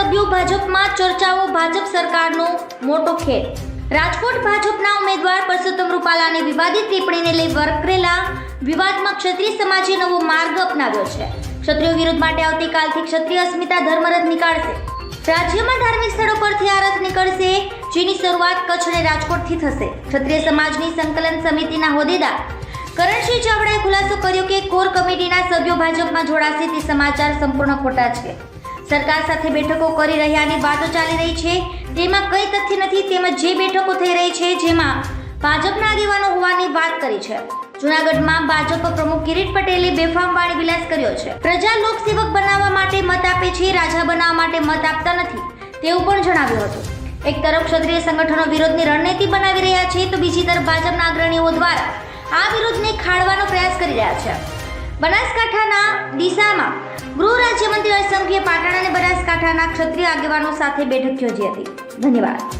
સભ્યો ભાજપમાં ચર્ચાઓ ભાજપ સરકારનો મોટો ખેલ. રાજકોટ ભાજપના ઉમેદવાર પરસોત્તમ રૂપાલાની વિવાદિત ટિપ્પણીને લઈ વકરેલા વિવાદમાં ક્ષત્રિય સમાજે નવો માર્ગ અપનાવ્યો છે. ક્ષત્રિયો વિરોધ માટે આવતીકાલથી ક્ષત્રિય અસ્મિતા ધર્મરથ નીકાળશે. રાજ્યમાં ધાર્મિક સ્થળો પરથી આ રથ નીકળશે, જેની શરૂઆત કચ્છ અને રાજકોટથી થશે. ક્ષત્રિય સમાજની સંકલન સમિતિના હોદ્દેદાર કરણસિંહ ચાવડાએ ખુલાસો કર્યો કે કોર કમિટીના સભ્યો ભાજપમાં જોડાશે તે સમાચાર સંપૂર્ણ ખોટા છે. સરકાર સાથે બેઠકો કરી રહ્યાની વાતો ચાલી રહી છે. તેમાં કંઈ તથ્ય નથી, તેમજ જે બેઠકો થઈ રહી છે, જેમાં ભાજપના આગેવાનો હોવાની વાત કરી છે. જુનાગઢમાં ભાજપ પ્રમુખ કિરીટ પટેલે બેફામ વાણી વિલાસ કર્યો છે. પ્રજા લોકસેવક બનાવવા માટે મત આપે છે, રાજા બનાવવા માટે મત આપતા નથી, તેવું પણ જણાવ્યું હતું. એક તરફ ક્ષત્રિય સંગઠનો વિરોધની રણનીતિ બનાવી રહ્યા છે, તો બીજી તરફ ભાજપના અગ્રણીઓ દ્વારા આ વિરોધને ખાળવાનો પ્રયાસ કરી રહ્યા છે. બનાસકાંઠાના દિશામાં ગૃહ રાજ્યમંત્રી અસંખ્ય પાટણ અને બનાસકાંઠાના ક્ષત્રિય આગેવાનો સાથે બેઠક યોજી હતી. ધન્યવાદ.